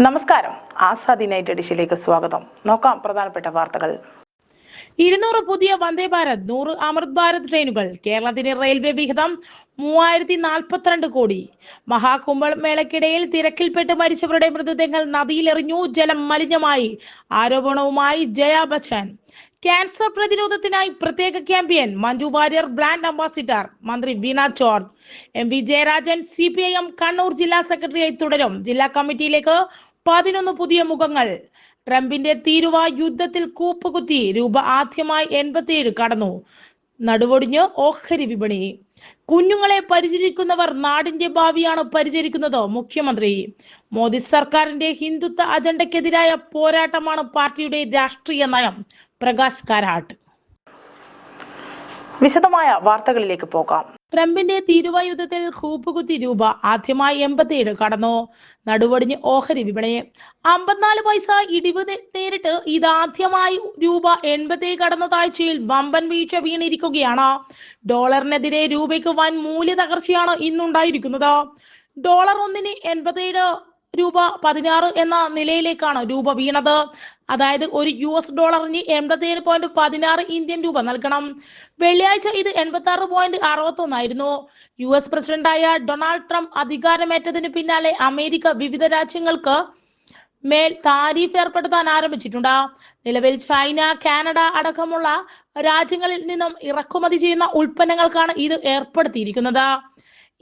നമസ്കാരം. ആസാദി യുണൈറ്റഡ് എഡിഷനിലേക്ക് സ്വാഗതം. നോക്കാം പ്രധാനപ്പെട്ട വാർത്തകൾ. ഇരുന്നൂറ് പുതിയ വന്ദേ ഭാരത് നൂറ് അമൃത് ഭാരത് ട്രെയിനുകൾ കേരളത്തിന് റെയിൽവേ വിഹിതം മൂവായിരത്തി നാൽപ്പത്തിരണ്ട് കോടി. മഹാകുംഭ മേളയ്ക്കിടയിൽ തിരക്കിൽപ്പെട്ട് മരിച്ചവരുടെ മൃതദേഹങ്ങൾ നദിയിലെറിഞ്ഞു ജലം മലിനമായി. ആരോപണവുമായി ജയ ബച്ചൻ. ക്യാൻസർ പ്രതിരോധത്തിനായി പ്രത്യേക campaign Manju Warrier brand ambassador മന്ത്രി Veena George. M V Jayarajan C P I M Kannur ജില്ലാ സെക്രട്ടറിയായി തുടരും. ജില്ലാ കമ്മിറ്റിയിലേക്ക് പതിനൊന്ന് പുതിയ മുഖങ്ങൾ. ട്രംപിന്റെ തീരുവ യുദ്ധത്തിൽ കൂപ്പുകുത്തി രൂപ ആദ്യമായി എൺപത്തിയേഴ് കടന്നു. നടുവൊടിഞ്ഞ് ഓഹരി വിപണി. കുഞ്ഞുങ്ങളെ പരിചരിക്കുന്നവർ നാടിന്റെ ഭാവിയാണ് പരിചരിക്കുന്നത് മുഖ്യമന്ത്രി. മോദി സർക്കാരിന്റെ ഹിന്ദുത്വ അജണ്ടയ്ക്കെതിരായ പോരാട്ടമാണ് പാർട്ടിയുടെ രാഷ്ട്രീയ നയം. പ്രകാശ് കാരാട്ട്. വിശദമായ വാർത്തകളിലേക്ക് പോകാം. ട്രംപിന്റെ തീരുവ ഹൂപ്പുകുത്തി കൂപ്പുകുത്തി രൂപ ആദ്യമായി എൺപത്തിയേഴ് കടന്നു. നടുവടിഞ്ഞ് ഓഹരി വിപണിയെ. അമ്പത്തിനാല് പൈസ ഇടിവ് നേരിട്ട് ഇതാദ്യമായി രൂപ എൺപത്തി കടന്ന താഴ്ചയിൽ വമ്പൻ വീഴ്ച വീണിരിക്കുകയാണ്. ഡോളറിനെതിരെ രൂപയ്ക്ക് വൻ മൂല്യ തകർച്ചയാണ് ഇന്നുണ്ടായിരിക്കുന്നത്. ഡോളർ ഒന്നിന് എൺപത്തിയേഴ് രൂപ പതിനാറ് എന്ന നിലയിലേക്കാണ് രൂപ വീണത്. അതായത് ഒരു യു എസ് ഡോളറിന് എൺപത്തിയേഴ് പോയിന്റ് പതിനാറ് ഇന്ത്യൻ രൂപ നൽകണം. വെള്ളിയാഴ്ച ഇത് എൺപത്തി ആറ് പോയിന്റ് അറുപത്തൊന്നായിരുന്നു യു എസ് പ്രസിഡന്റായ ഡൊണാൾഡ് ട്രംപ് അധികാരമേറ്റതിന് പിന്നാലെ അമേരിക്ക വിവിധ രാജ്യങ്ങൾക്ക് മേൽ താരിഫ് ഏർപ്പെടുത്താൻ ആരംഭിച്ചിട്ടുണ്ട്. നിലവിൽ ചൈന കാനഡ അടക്കമുള്ള രാജ്യങ്ങളിൽ നിന്നും ഇറക്കുമതി ചെയ്യുന്ന ഉൽപ്പന്നങ്ങൾക്കാണ് ഇത് ഏർപ്പെടുത്തിയിരിക്കുന്നത്.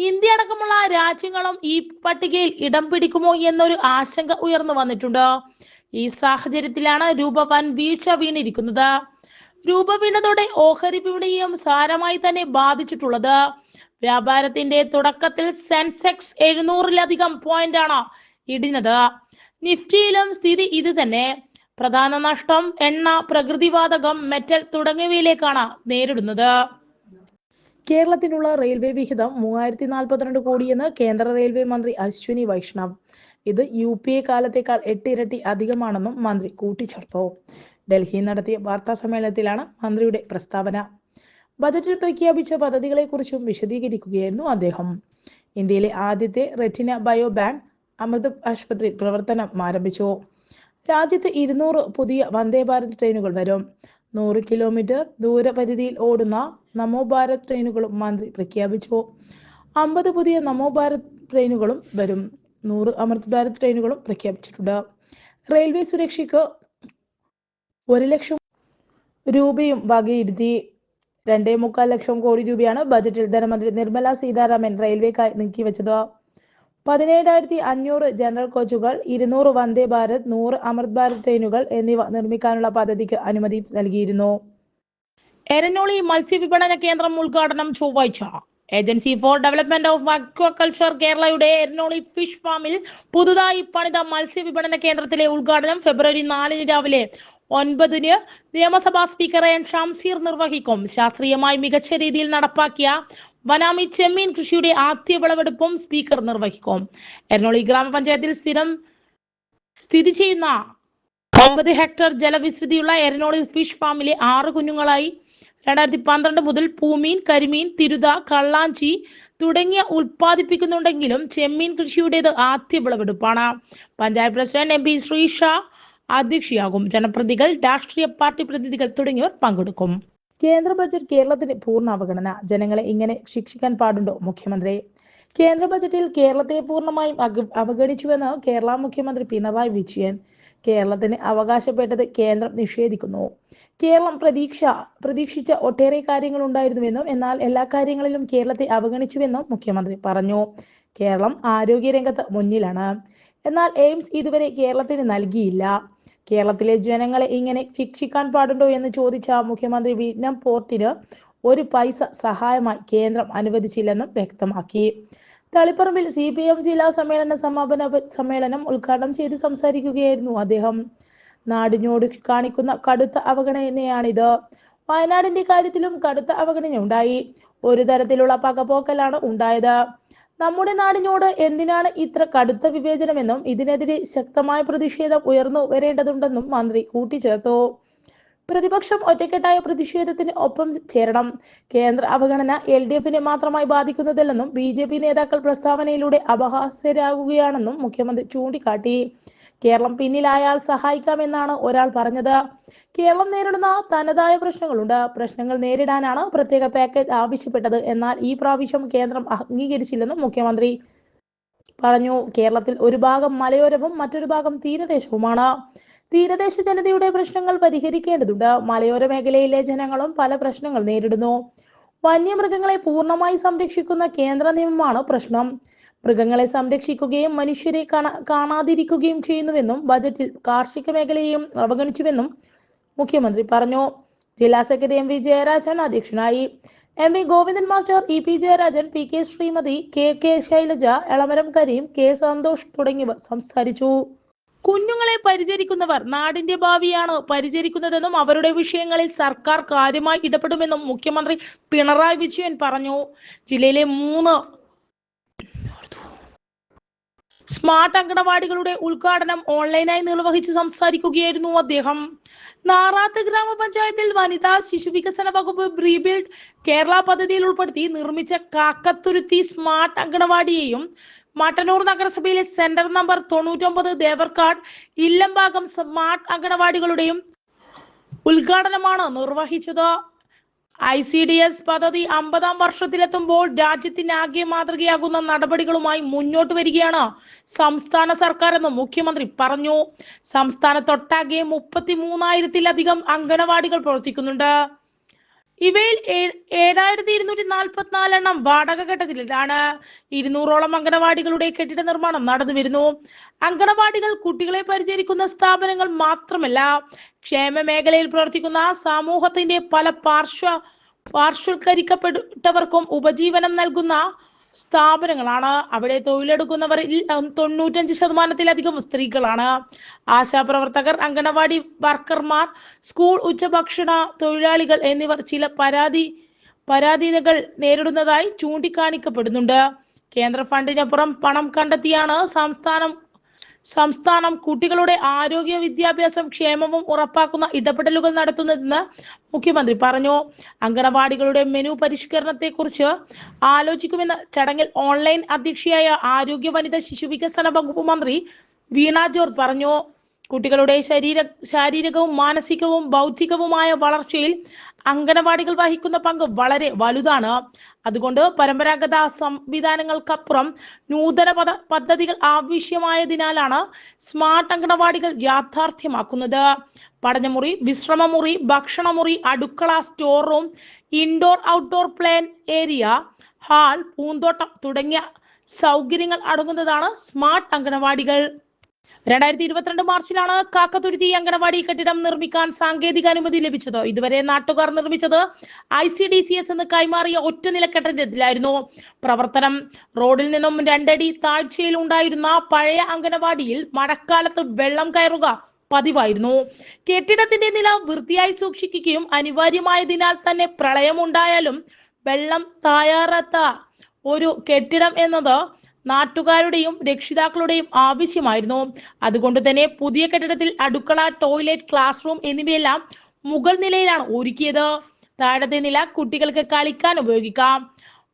ഇന്ത്യ അടക്കമുള്ള രാജ്യങ്ങളും ഈ പട്ടികയിൽ ഇടം പിടിക്കുമോ എന്നൊരു ആശങ്ക ഉയർന്നു വന്നിട്ടുണ്ട്. ഈ സാഹചര്യത്തിലാണ് രൂപ വൻ വീഴ്ച വീണിരിക്കുന്നത്. രൂപ വീണതോടെ ഓഹരി വിപണിയും സാരമായി തന്നെ ബാധിച്ചിട്ടുള്ളത്. വ്യാപാരത്തിന്റെ തുടക്കത്തിൽ സെൻസെക്സ് എഴുന്നൂറിലധികം ആണ് ഇടിഞ്ഞത്. നിഫ്റ്റിയിലും സ്ഥിതി ഇത് തന്നെ. പ്രധാന നഷ്ടം എണ്ണ പ്രകൃതിവാതകം മെറ്റൽ തുടങ്ങിയവയിലേക്കാണ് നേരിടുന്നത്. കേരളത്തിനുള്ള റെയിൽവേ വിഹിതം മൂവായിരത്തി നാൽപ്പത്തിരണ്ട് കോടിയെന്ന് കേന്ദ്ര റെയിൽവേ മന്ത്രി അശ്വിനി വൈഷ്ണവ്. ഇത് യു പി എ കാലത്തേക്കാൾ എട്ടിരട്ടി അധികമാണെന്നും മന്ത്രി കൂട്ടിച്ചേർത്തു. ഡൽഹിയിൽ നടത്തിയ വാർത്താ സമ്മേളനത്തിലാണ് മന്ത്രിയുടെ പ്രസ്താവന. ബജറ്റിൽ പ്രഖ്യാപിച്ച പദ്ധതികളെക്കുറിച്ചും വിശദീകരിക്കുകയായിരുന്നു അദ്ദേഹം. ഇന്ത്യയിലെ ആദ്യത്തെ റെറ്റിന ബയോ ബാങ്ക് അമൃത് ആശുപത്രി പ്രവർത്തനം ആരംഭിച്ചു. രാജ്യത്ത് ഇരുന്നൂറ് പുതിയ വന്ദേ ഭാരത് ട്രെയിനുകൾ വരും. നൂറ് കിലോമീറ്റർ ദൂരപരിധിയിൽ ഓടുന്ന നമോ ഭാരത് ട്രെയിനുകളും മന്ത്രി പ്രഖ്യാപിച്ചു. അമ്പത് പുതിയ നമോ ഭാരത് ട്രെയിനുകളും വരും. നൂറ് അമൃത് ഭാരത് ട്രെയിനുകളും പ്രഖ്യാപിച്ചിട്ടുണ്ട്. റെയിൽവേ സുരക്ഷയ്ക്ക് ഒരു ലക്ഷം രൂപയും വകയിരുത്തി. രണ്ടേ മുക്കാൽ ലക്ഷം കോടി രൂപയാണ് ബജറ്റിൽ ധനമന്ത്രി നിർമ്മല സീതാരാമൻ റെയിൽവേക്കായി നീക്കി നീക്കിവെച്ചത്. പതിനേഴായിരത്തി അഞ്ഞൂറ് ജനറൽ കോച്ചുകൾ ഇരുന്നൂറ് വന്ദേ ഭാരത് നൂറ് അമൃത് ഭാരത് ട്രെയിനുകൾ എന്നിവ നിർമ്മിക്കാനുള്ള പദ്ധതിക്ക് അനുമതി നൽകിയിരുന്നു. എരനോളി മത്സ്യവിപണന കേന്ദ്രം ഉദ്ഘാടനം ചൊവ്വാഴ്ച. Agency for development of aquaculture കേരളയുടെ എരനോളി ഫിഷ് ഫാമിൽ പുതുതായി പണിത മത്സ്യവിപണന കേന്ദ്രത്തിലെ ഉദ്ഘാടനം ഫെബ്രുവരി നാലിന് രാവിലെ ഒൻപതിന് നിയമസഭാ സ്പീക്കർ എൻ ഷംസീർ നിർവഹിക്കും. ശാസ്ത്രീയമായി മികച്ച രീതിയിൽ നടപ്പാക്കിയ വനാമി ചെമ്മീൻ കൃഷിയുടെ ആദ്യ വിളവെടുപ്പും സ്പീക്കർ നിർവഹിക്കും. എറണോളി ഗ്രാമപഞ്ചായത്തിൽ സ്ഥിരം സ്ഥിതി ചെയ്യുന്ന ഒമ്പത് ഹെക്ടർ ജലവിസ്തൃതിയുള്ള എരനോളി ഫിഷ് ഫാമിലെ ആറ് കുഞ്ഞുങ്ങളായി രണ്ടായിരത്തി പന്ത്രണ്ട് മുതൽ പൂമീൻ കരിമീൻ തിരുത കള്ളാഞ്ചി തുടങ്ങിയ ഉൽപ്പാദിപ്പിക്കുന്നുണ്ടെങ്കിലും ചെമ്മീൻ കൃഷിയുടേത് ആദ്യ വിളവെടുപ്പാണ്. Panchayat president M P Sreesha അധ്യക്ഷയാകും. ജനപ്രതികൾ രാഷ്ട്രീയ പാർട്ടി പ്രതിനിധികൾ തുടങ്ങിയവർ പങ്കെടുക്കും. കേന്ദ്ര ബജറ്റ് കേരളത്തിന് പൂർണ അവഗണന ജനങ്ങളെ ഇങ്ങനെ ശിക്ഷിക്കാൻ പാടുണ്ടോ മുഖ്യമന്ത്രി? കേന്ദ്ര ബജറ്റിൽ കേരളത്തെ പൂർണമായും അവഗണിച്ചുവെന്ന് കേരള മുഖ്യമന്ത്രി പിണറായി വിജയൻ കേരളത്തിന് അവകാശപ്പെട്ടത് കേന്ദ്രം നിഷേധിക്കുന്നു. കേരളം പ്രതീക്ഷ പ്രതീക്ഷിച്ച ഒട്ടേറെ കാര്യങ്ങൾ ഉണ്ടായിരുന്നുവെന്നും എന്നാൽ എല്ലാ കാര്യങ്ങളിലും കേരളത്തെ അവഗണിച്ചുവെന്നും മുഖ്യമന്ത്രി പറഞ്ഞു. കേരളം ആരോഗ്യരംഗത്ത് മുന്നിലാണ്. എന്നാൽ എയിംസ് ഇതുവരെ കേരളത്തിന് നൽകിയില്ല. കേരളത്തിലെ ജനങ്ങളെ ഇങ്ങനെ ശിക്ഷിക്കാൻ പാടുണ്ടോ എന്ന് ചോദിച്ച മുഖ്യമന്ത്രി വിയറ്റ്നാം പോർട്ടിന് ഒരു പൈസ സഹായമായി കേന്ദ്രം അനുവദിച്ചില്ലെന്നും വ്യക്തമാക്കി. തളിപ്പറമ്പിൽ സി പി എം ജില്ലാ സമ്മേളന സമാപന സമ്മേളനം ഉദ്ഘാടനം ചെയ്ത് സംസാരിക്കുകയായിരുന്നു അദ്ദേഹം. നാടിനോട് കാണിക്കുന്ന കടുത്ത അവഗണനയാണിത്. വയനാടിന്റെ കാര്യത്തിലും കടുത്ത അവഗണന ഉണ്ടായി ഒരു തരത്തിലുള്ള പകപോക്കലാണ് ഉണ്ടായത്. നമ്മുടെ നാടിനോട് എന്തിനാണ് ഇത്ര കടുത്ത വിവേചനമെന്നും ഇതിനെതിരെ ശക്തമായ പ്രതിഷേധം ഉയർന്നു വരേണ്ടതുണ്ടെന്നും മന്ത്രി കൂട്ടിച്ചേർത്തു. പ്രതിപക്ഷം ഒറ്റക്കെട്ടായ പ്രതിഷേധത്തിന് ഒപ്പം ചേരണം. കേന്ദ്ര അവഗണന എൽ ഡി എഫിനെ മാത്രമായി ബാധിക്കുന്നതല്ലെന്നും ബി ജെ പി നേതാക്കൾ പ്രസ്താവനയിലൂടെ അപഹാസ്യരാകുകയാണെന്നും മുഖ്യമന്ത്രി ചൂണ്ടിക്കാട്ടി. കേരളം പിന്നിലായാൽ സഹായിക്കാമെന്നാണ് ഒരാൾ പറഞ്ഞത്. കേരളം നേരിടുന്ന തനതായ പ്രശ്നങ്ങളുണ്ട്. പ്രശ്നങ്ങൾ നേരിടാനാണ് പ്രത്യേക പാക്കേജ് ആവശ്യപ്പെട്ടത്. എന്നാൽ ഈ പ്രാവശ്യം കേന്ദ്രം അംഗീകരിച്ചില്ലെന്നും മുഖ്യമന്ത്രി പറഞ്ഞു. കേരളത്തിൽ ഒരു ഭാഗം മലയോരവും മറ്റൊരു ഭാഗം തീരദേശവുമാണ്. തീരദേശ ജനതയുടെ പ്രശ്നങ്ങൾ പരിഹരിക്കേണ്ടതുണ്ട്. മലയോര മേഖലയിലെ ജനങ്ങളും പല പ്രശ്നങ്ങൾ നേരിടുന്നു. വന്യമൃഗങ്ങളെ പൂർണമായി സംരക്ഷിക്കുന്ന കേന്ദ്ര നിയമമാണ് പ്രശ്നം. മൃഗങ്ങളെ സംരക്ഷിക്കുകയും മനുഷ്യരെ കാണാ കാണാതിരിക്കുകയും ചെയ്യുന്നുവെന്നും ബജറ്റിൽ കാർഷിക മേഖലയെയും അവഗണിച്ചുവെന്നും മുഖ്യമന്ത്രി പറഞ്ഞു. ജില്ലാ സെക്രട്ടറി എം വി ജയരാജൻ അധ്യക്ഷനായി. M V Govindan master E P Jayarajan P K Sreemathi K K Shailaja Elamaram Kareem K Santhosh തുടങ്ങിയവർ സംസാരിച്ചു. കുഞ്ഞുങ്ങളെ പരിചരിക്കുന്നവർ നാടിന്റെ ഭാവിയാണ് പരിചരിക്കുന്നതെന്നും അവരുടെ വിഷയങ്ങളിൽ സർക്കാർ കാര്യമായി ഇടപെടുമെന്നും മുഖ്യമന്ത്രി പിണറായി വിജയൻ പറഞ്ഞു. ജില്ലയിലെ മൂന്ന് സ്മാർട്ട് അങ്കണവാടികളുടെ ഉദ്ഘാടനം ഓൺലൈനായി നിർവഹിച്ച് സംസാരിക്കുകയായിരുന്നു അദ്ദേഹം. നാറാത്ത് ഗ്രാമപഞ്ചായത്തിൽ വനിതാ ശിശു വികസന വകുപ്പ് റീബിൽഡ് കേരള പദ്ധതിയിൽ ഉൾപ്പെടുത്തി നിർമ്മിച്ച കാക്കത്തുരുത്തി സ്മാർട്ട് അങ്കണവാടിയെയും മട്ടന്നൂർ നഗരസഭയിലെ സെന്റർ നമ്പർ തൊണ്ണൂറ്റൊമ്പത് ദേവർക്കാട് ഇല്ലംഭാഗം സ്മാർട്ട് അങ്കണവാടികളുടെയും ഉദ്ഘാടനമാണ് നിർവഹിച്ചത്. ഐ സി ഡി എസ് പദ്ധതി അമ്പതാം വർഷത്തിലെത്തുമ്പോൾ രാജ്യത്തിനാകെ മാതൃകയാകുന്ന നടപടികളുമായി മുന്നോട്ട് വരികയാണ് സംസ്ഥാന സർക്കാർ എന്ന് മുഖ്യമന്ത്രി പറഞ്ഞു. സംസ്ഥാനത്തൊട്ടാകെ മുപ്പത്തി മൂന്നായിരത്തിലധികം അംഗനവാടികൾ പ്രവർത്തിക്കുന്നുണ്ട്. ഇവയിൽ ഏഴായിരത്തി ഇരുന്നൂറ്റി നാൽപ്പത്തിനാല് വാടക ഘട്ടത്തിലാണ്. ഇരുന്നൂറോളം അംഗനവാടികളുടെ കെട്ടിട നിർമ്മാണം നടന്നു വരുന്നു. അംഗനവാടികൾ കുട്ടികളെ പരിചരിക്കുന്ന സ്ഥാപനങ്ങൾ മാത്രമല്ല ക്ഷേമ മേഖലയിൽ പ്രവർത്തിക്കുന്ന സമൂഹത്തിന്റെ പല പാർശ്വ പാർശ്വൽക്കരിക്കപ്പെട്ടവർക്കും ഉപജീവനം നൽകുന്ന സ്ഥാപനങ്ങളാണ്. അവിടെ തൊഴിലെടുക്കുന്നവർ തൊണ്ണൂറ്റഞ്ച് ശതമാനത്തിലധികം സ്ത്രീകളാണ്. ആശാപ്രവർത്തകർ അംഗനവാടി വർക്കർമാർ സ്കൂൾ ഉച്ചഭക്ഷണ തൊഴിലാളികൾ എന്നിവർ ചില പരാതി പരാധീനകൾ നേരിടുന്നതായി ചൂണ്ടിക്കാണിക്കപ്പെടുന്നുണ്ട്. കേന്ദ്ര ഫണ്ടിനപ്പുറം പണം കണ്ടെത്തിയാണ് സംസ്ഥാനം സംസ്ഥാനം കുട്ടികളുടെ ആരോഗ്യ വിദ്യാഭ്യാസം ക്ഷേമവും ഉറപ്പാക്കുന്ന ഇടപെടലുകൾ നടത്തുന്നതെന്ന് മുഖ്യമന്ത്രി പറഞ്ഞു. അംഗനവാടികളുടെ മെനു പരിഷ്കരണത്തെക്കുറിച്ച് ആലോചിക്കുമെന്ന് ചടങ്ങിൽ ഓൺലൈൻ അധ്യക്ഷയായ ആരോഗ്യ വനിത ശിശു വികസന വകുപ്പ് മന്ത്രി വീണ ജോർജ് പറഞ്ഞു. കുട്ടികളുടെ ശരീര ശാരീരികവും മാനസികവും ബൗദ്ധികവുമായ വളർച്ചയിൽ അംഗനവാടികൾ വഹിക്കുന്ന പങ്ക് വളരെ വലുതാണ്. അതുകൊണ്ട് പരമ്പരാഗത സംവിധാനങ്ങൾക്കപ്പുറം നൂതന പദ പദ്ധതികൾ ആവശ്യമായതിനാലാണ് സ്മാർട്ട് അംഗനവാടികൾ യാഥാർത്ഥ്യമാക്കുന്നത്. പഠനമുറി വിശ്രമമുറി ഭക്ഷണമുറി അടുക്കള store room indoor outdoor plan area hall പൂന്തോട്ടം തുടങ്ങിയ സൗകര്യങ്ങൾ അടങ്ങുന്നതാണ് സ്മാർട്ട് അംഗനവാടികൾ. രണ്ടായിരത്തി ഇരുപത്തിരണ്ട് മാർച്ചിലാണ് കാക്കതുരുത്തി അങ്കണവാടി കെട്ടിടം നിർമ്മിക്കാൻ സാങ്കേതിക അനുമതി ലഭിച്ചത്. ഇതുവരെ നാട്ടുകാർ നിർമ്മിച്ചത് I C D C S എന്ന് കൈമാറിയ ഒറ്റ നില കെട്ടിടത്തിലായിരുന്നു പ്രവർത്തനം റോഡിൽ നിന്നും രണ്ടടി താഴ്ചയിൽ ഉണ്ടായിരുന്ന പഴയ അങ്കണവാടിയിൽ മഴക്കാലത്ത് വെള്ളം കയറുക പതിവായിരുന്നു. കെട്ടിടത്തിന്റെ നില വൃത്തിയായി സൂക്ഷിക്കുകയും അനിവാര്യമായതിനാൽ തന്നെ പ്രളയമുണ്ടായാലും വെള്ളം തായാറാത്ത ഒരു കെട്ടിടം എന്നത് നാട്ടുകാരുടെയും രക്ഷിതാക്കളുടെയും ആവശ്യമായിരുന്നു. അതുകൊണ്ട് തന്നെ പുതിയ കെട്ടിടത്തിൽ അടുക്കള ടോയ്ലറ്റ് ക്ലാസ് റൂം എന്നിവയെല്ലാം മുഗൾ നിലയിലാണ് ഒരുക്കിയത്. താഴത്തെ നില കുട്ടികൾക്ക് കളിക്കാൻ ഉപയോഗിക്കാം.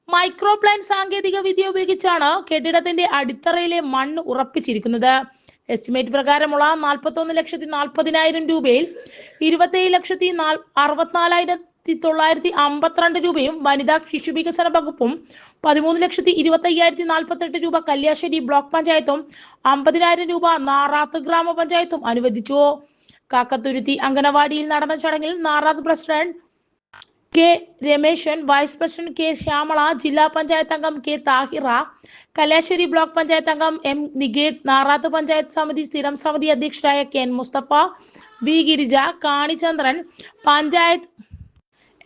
മൈക്രോ പ്ലാൻ സാങ്കേതിക വിദ്യ ഉപയോഗിച്ചാണ് കെട്ടിടത്തിന്റെ അടിത്തറയിലെ മണ്ണ് ഉറപ്പിച്ചിരിക്കുന്നത്. എസ്റ്റിമേറ്റ് പ്രകാരമുള്ള നാൽപ്പത്തി ഒന്ന് ലക്ഷത്തി നാൽപ്പതിനായിരം രൂപയിൽ ഇരുപത്തേഴ് ലക്ഷത്തി നാല് അറുപത്തിനാലായിരത്തി തൊള്ളായിരത്തി അമ്പത്തിരണ്ട് രൂപയും വനിതാ ശിശു വികസന വകുപ്പും പതിമൂന്ന് ലക്ഷത്തി ഇരുപത്തി അയ്യായിരത്തി നാൽപ്പത്തെട്ട് രൂപ കല്യാശ്ശേരി ബ്ലോക്ക് പഞ്ചായത്തും അമ്പതിനായിരം രൂപ നാറാത്ത് ഗ്രാമപഞ്ചായത്തും അനുവദിച്ചു. കാക്കത്തുരുത്തി അംഗനവാടിയിൽ നടന്ന ചടങ്ങിൽ Narath president K Rameshan vice president K Shyamala ജില്ലാ പഞ്ചായത്ത് അംഗം കെ താഹിറ കല്യാശ്ശേരി ബ്ലോക്ക് പഞ്ചായത്ത് അംഗം എം നികേത് നാറാത്ത് പഞ്ചായത്ത് സമിതി സ്ഥിരം സമിതി അധ്യക്ഷരായ K Musthafa V Girija കാണിചന്ദ്രൻ panchayat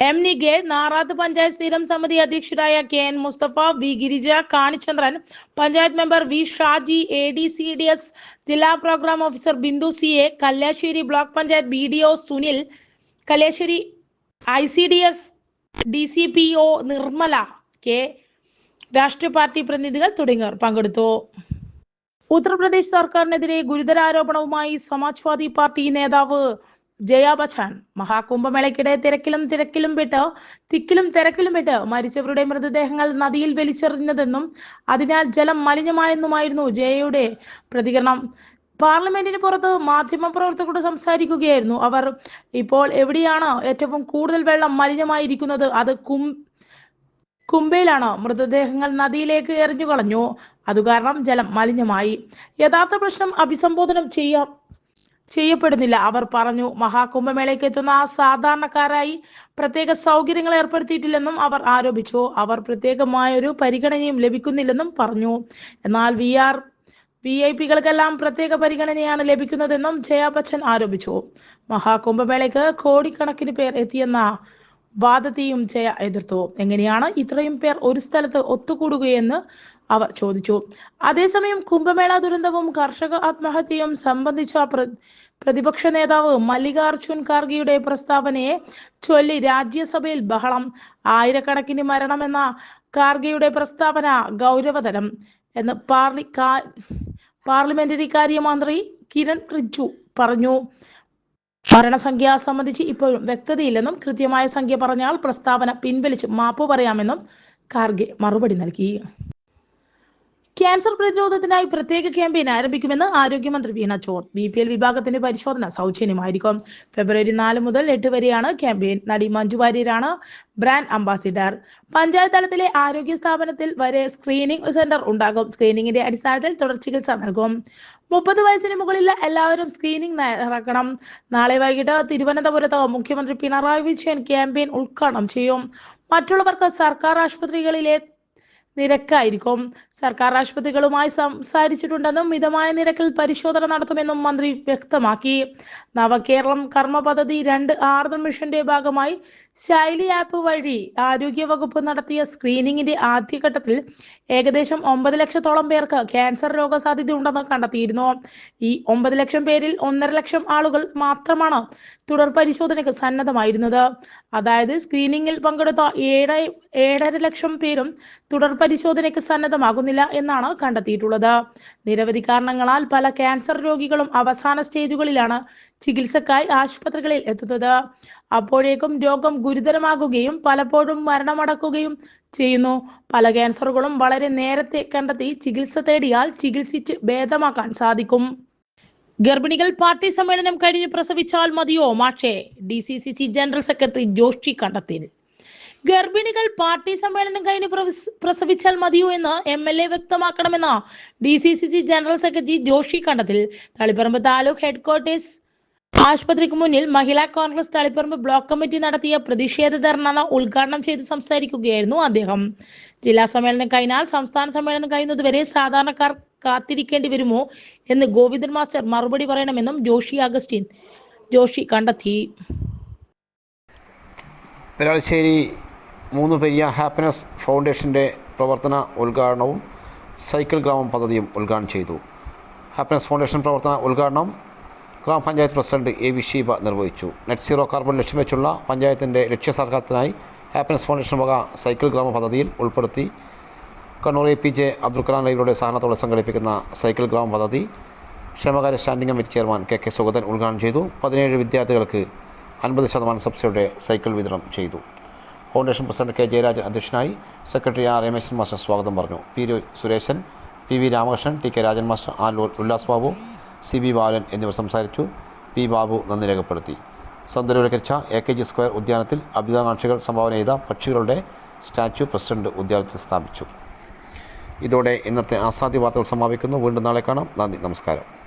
M നിഗെ Narath panchayat സ്ഥിരം സമിതി അധ്യക്ഷരായ K N Musthafa V Girija കാണിചന്ദ്രൻ panchayat member V Shaji A D C D S ജില്ലാ programme officer Bindu C A Kalliasseri block panchayat B D O Sunil Kalliasseri I C D S D C P O Nirmala K രാഷ്ട്രീയ party പ്രതിനിധികൾ തുടങ്ങിയവർ പങ്കെടുത്തു. ഉത്തർപ്രദേശ് സർക്കാരിനെതിരെ ഗുരുതരാരോപണവുമായി Samajwadi party നേതാവ് ജയ ബച്ചാൻ മഹാകുംഭമേളയ്ക്കിടെ തിരക്കിലും തിരക്കിലും പെട്ട് തിക്കിലും തിരക്കിലും പെട്ട് മരിച്ചവരുടെ മൃതദേഹങ്ങൾ നദിയിൽ വലിച്ചെറിഞ്ഞതെന്നും അതിനാൽ ജലം മലിനമായെന്നുമായിരുന്നു ജയയുടെ പ്രതികരണം. പാർലമെന്റിന് പുറത്ത് മാധ്യമപ്രവർത്തകരോട് സംസാരിക്കുകയായിരുന്നു അവർ. ഇപ്പോൾ എവിടെയാണ് ഏറ്റവും കൂടുതൽ വെള്ളം മലിനമായിരിക്കുന്നത്? അത് കും കുംബയിലാണ് മൃതദേഹങ്ങൾ നദിയിലേക്ക് എറിഞ്ഞു കളഞ്ഞു അതുകാരണം ജലം മലിനമായി. യഥാർത്ഥ പ്രശ്നം അഭിസംബോധനം ചെയ്യാം. ചെയ്യപ്പെടുന്നില്ല. അവർ പറഞ്ഞു മഹാകുംഭമേളയ്ക്ക് എത്തുന്ന സാധാരണക്കാരായി പ്രത്യേക സൗകര്യങ്ങൾ ഏർപ്പെടുത്തിയിട്ടില്ലെന്നും അവർ ആരോപിച്ചു. അവർ പ്രത്യേകമായ ഒരു പരിഗണനയും ലഭിക്കുന്നില്ലെന്നും പറഞ്ഞു. എന്നാൽ വി ആർ വി ഐ പികൾക്കെല്ലാം പ്രത്യേക പരിഗണനയാണ് ലഭിക്കുന്നതെന്നും ജയാ ബച്ചൻ ആരോപിച്ചു. മഹാകുംഭമേളയ്ക്ക് കോടിക്കണക്കിന് പേർ എത്തിയെന്ന വാദത്തെയും ജയ എതിർത്തു. എങ്ങനെയാണ് ഇത്രയും പേർ ഒരു സ്ഥലത്ത് ഒത്തുകൂടുകയെന്ന് അവർ ചോദിച്ചു. അതേസമയം കുംഭമേള ദുരന്തവും കർഷക ആത്മഹത്യയും സംബന്ധിച്ച പ്രതിപക്ഷ നേതാവ് മല്ലികാർജുൻ ഖാർഗെയുടെ പ്രസ്താവനയെ ചൊല്ലി രാജ്യസഭയിൽ ബഹളം. ആയിരക്കണക്കിന് മരണമെന്ന ഖാർഗെയുടെ പ്രസ്താവന ഗൗരവതരം എന്ന് പാർലി പാർലമെന്ററി കാര്യമന്ത്രി കിരൺ റിജ്ജു പറഞ്ഞു. മരണസംഖ്യ സംബന്ധിച്ച് ഇപ്പോഴും വ്യക്തതയില്ലെന്നും കൃത്യമായ സംഖ്യ പറഞ്ഞാൽ പ്രസ്താവന പിൻവലിച്ച് മാപ്പ് പറയാമെന്നും ഖാർഗെ മറുപടി നൽകി. ക്യാൻസർ പ്രതിരോധത്തിനായി പ്രത്യേക ക്യാമ്പയിൻ ആരംഭിക്കുമെന്ന് ആരോഗ്യമന്ത്രി വീണ ചോർ. ബി പി എൽ വിഭാഗത്തിന്റെ പരിശോധന സൗജന്യമായിരിക്കും. ഫെബ്രുവരി നാല് മുതൽ എട്ട് വരെയാണ് ക്യാമ്പയിൻ. നടി മഞ്ജു വാര്യരാണ് ബ്രാൻഡ് അംബാസിഡർ. പഞ്ചായത്ത് തലത്തിലെ ആരോഗ്യ സ്ഥാപനത്തിൽ വരെ സ്ക്രീനിംഗ് സെന്റർ ഉണ്ടാകും. സ്ക്രീനിങ്ങിന്റെ അടിസ്ഥാനത്തിൽ തുടർ ചികിത്സ നൽകും. മുപ്പത് വയസ്സിന് മുകളിൽ എല്ലാവരും സ്ക്രീനിംഗ് നടക്കണം നാളെ വൈകിട്ട് തിരുവനന്തപുരത്ത് മുഖ്യമന്ത്രി പിണറായി വിജയൻ ക്യാമ്പയിൻ ഉദ്ഘാടനം ചെയ്യും. മറ്റുള്ളവർക്ക് സർക്കാർ ആശുപത്രികളിലെ നിരക്കായിരിക്കും. സർക്കാർ ആശുപത്രികളുമായി സംസാരിച്ചിട്ടുണ്ടെന്നും മിതമായ നിരക്കിൽ പരിശോധന നടത്തുമെന്നും മന്ത്രി വ്യക്തമാക്കി. നവകേരളം കർമ്മ പദ്ധതി രണ്ട് ആർദ്ര മിഷന്റെ ഭാഗമായി ശൈലി ആപ്പ് വഴി ആരോഗ്യവകുപ്പ് നടത്തിയ സ്ക്രീനിങ്ങിന്റെ ആദ്യഘട്ടത്തിൽ ഏകദേശം ഒമ്പത് ലക്ഷത്തോളം പേർക്ക് ക്യാൻസർ രോഗസാധ്യത ഉണ്ടെന്ന് കണ്ടെത്തിയിരുന്നു. ഈ ഒമ്പത് ലക്ഷം പേരിൽ ഒന്നര ലക്ഷം ആളുകൾ മാത്രമാണ് തുടർ പരിശോധനയ്ക്ക് സന്നദ്ധമായിരുന്നത്. അതായത് സ്ക്രീനിങ്ങിൽ പങ്കെടുത്ത ഏഴ് ഏഴര ലക്ഷം പേരും തുടർ പരിശോധനയ്ക്ക് സന്നദ്ധമാകുന്നില്ല എന്നാണ് കണ്ടെത്തിയിട്ടുള്ളത്. നിരവധി കാരണങ്ങളാൽ പല ക്യാൻസർ രോഗികളും അവസാന സ്റ്റേജുകളിലാണ് ചികിത്സക്കായി ആശുപത്രികളിൽ എത്തുന്നത്. അപ്പോഴേക്കും രോഗം ഗുരുതരമാകുകയും പലപ്പോഴും മരണമടക്കുകയും ചെയ്യുന്നു. പല ക്യാൻസറുകളും വളരെ നേരത്തെ കണ്ടെത്തി ചികിത്സ തേടിയാൽ ചികിത്സിച്ച് ഭേദമാക്കാൻ സാധിക്കും. ഗർഭിണികൾ പാർട്ടി സമ്മേളനം കഴിഞ്ഞ് പ്രസവിച്ചാൽ മതിയോ? മാഷേ D C C C general secretary Joshy കണ്ടെത്തി ഗർഭിണികൾ പാർട്ടി സമ്മേളനം കഴിഞ്ഞ് പ്രസവിച്ചാൽ മതിയോ എന്ന് എം എൽ എ വ്യക്തമാക്കണമെന്ന് D C C C general secretary Joshy കണ്ടെത്തിൽ Taliparamba taluk headquarters ആശുപത്രിക്ക് മുന്നിൽ മഹിളാ കോൺഗ്രസ് തളിപ്പറമ്പ് ബ്ലോക്ക് കമ്മിറ്റി നടത്തിയ പ്രതിഷേധ ധർണ ഉദ്ഘാടനം ചെയ്ത് സംസാരിക്കുകയായിരുന്നു അദ്ദേഹം. ജില്ലാ സമ്മേളനം കഴിഞ്ഞാൽ സംസ്ഥാന സമ്മേളനം കഴിയുന്നതുവരെ സാധാരണക്കാർ കാത്തിരിക്കേണ്ടി വരുമോ എന്ന് ഗോവിന്ദൻ മാസ്റ്റർ മറുപടി പറയണമെന്നും ജോഷി അഗസ്റ്റിൻ ജോഷി കണ്ടെത്തി. പെരാളശ്ശേരി മൂന്ന് പെരിയ ഹാപ്പിനെസ് ഫൗണ്ടേഷന്റെ പ്രവർത്തന ഉദ്ഘാടനവും സൈക്കിൾ ഗ്രാമം പദ്ധതിയും ഉദ്ഘാടനം ചെയ്തു. ഹാപ്പിനെസ് ഫൗണ്ടേഷൻ പ്രവർത്തന ഉദ്ഘാടനം ഗ്രാമപഞ്ചായത്ത് പ്രസിഡന്റ് എ വി ഷീബ നിർവഹിച്ചു. നെറ്റ് സീറോ കാർബൺ ലക്ഷ്യം വെച്ചുള്ള പഞ്ചായത്തിന്റെ ലക്ഷ്യസാക്ഷാത്കാരത്തിനായി ഹാപ്പിനെസ് ഫൗണ്ടേഷൻ വക സൈക്കിൾ ഗ്രാമ പദ്ധതിയിൽ ഉൾപ്പെടുത്തി Kannur A P J Abdul Kalam ലൈബ്രറിയുടെ സഹനത്തോടെ സംഘടിപ്പിക്കുന്ന സൈക്കിൾ ഗ്രാമ പദ്ധതി ക്ഷേമകാര്യ standing committee chairman K K Sugathan ഉദ്ഘാടനം ചെയ്തു. പതിനേഴ് വിദ്യാർത്ഥികൾക്ക് അൻപത് ശതമാനം സബ്സിഡിയുടെ സൈക്കിൾ വിതരണം ചെയ്തു. ഫൗണ്ടേഷൻ പ്രസിഡന്റ് കെ ജയരാജൻ അധ്യക്ഷനായി സെക്രട്ടറി ആർ രമേശൻ മാസ്റ്റർ സ്വാഗതം പറഞ്ഞു. P Suresan P V Ramakrishnan T K Rajan master Aloor Ullas Babu C B Balan എന്നിവർ സംസാരിച്ചു. പി ബാബു നന്ദി രേഖപ്പെടുത്തി. സൗന്ദര്യവൽക്കരിച്ച എ കെ ജി സ്ക്വയർ ഉദ്യാനത്തിൽ അഭിതാകാംക്ഷികൾ സംഭാവന ചെയ്ത പക്ഷികളുടെ സ്റ്റാച്യു പ്രസിഡന്റ് ഉദ്യാനത്തിൽ സ്ഥാപിച്ചു. ഇതോടെ ഇന്നത്തെ ആസാദ്യ വാർത്തകൾ സമാപിക്കുന്നു. വീണ്ടും നാളെ കാണാം. നന്ദി. നമസ്കാരം.